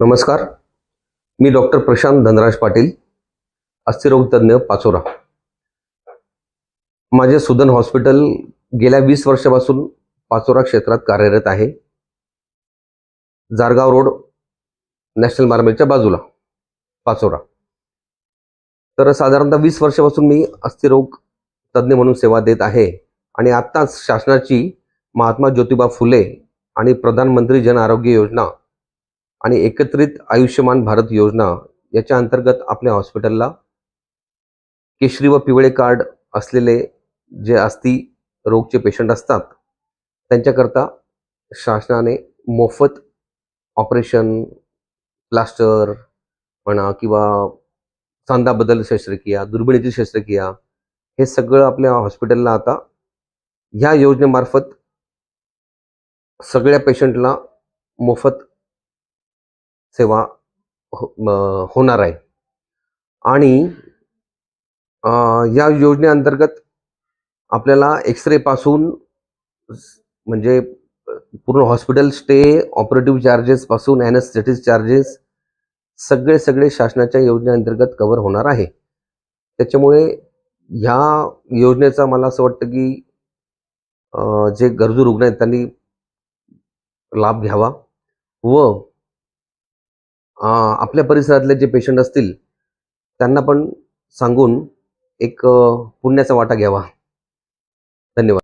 नमस्कार. मी डॉक्टर प्रशांत धनराज पाटील अस्थिरोग तज्ज्ञ पाचोरा. माझे सुदन हॉस्पिटल गेल्या वीस वर्षापासून पाचोरा क्षेत्रात कार्यरत आहे. जारगाव रोड नॅशनल मार्केटच्या बाजूला पाचोरा. तर साधारणतः वीस वर्षापासून मी अस्थिरोग तज्ज्ञ म्हणून सेवा देत आहे आणि आत्ताच शासनाची महात्मा ज्योतिबा फुले आणि प्रधानमंत्री जन आरोग्य योजना आणि एकत्रित आयुष्यमान भारत योजना याच्या अंतर्गत आपल्या हॉस्पिटलला केशरी व पिवळे कार्ड असलेले जे अस्थि रोगचे पेशंट असतात त्यांच्याकरता शासनाने मोफत ऑपरेशन प्लास्टर म्हणा किंवा सांधाबद्दल शस्त्रक्रिया दुर्बिणीची शस्त्रक्रिया हे सगळं आपल्या हॉस्पिटलला आता ह्या योजनेमार्फत सगळ्या पेशंटला मोफत सेवा हो- होणार आहे. आणि या योजनेअंतर्गत आपल्याला एक्सरे पासून म्हणजे पूर्ण हॉस्पिटल स्टे ऑपरेटिव्ह चार्जेस पासून ॲनेस्थेटिस चार्जेस सगळे सगळे शासनाच्या योजनेअंतर्गत कव्हर होणार आहे. त्याच्यामुळे ह्या योजनेचा मला असं वाटतं की जे गरजू रुग्ण आहेत त्यांनी लाभ घ्यावा व आपल्या परिसरातले जे पेशंट असतील त्यांना पण सांगून एक पुण्याचा वाटा घ्यावा. धन्यवाद.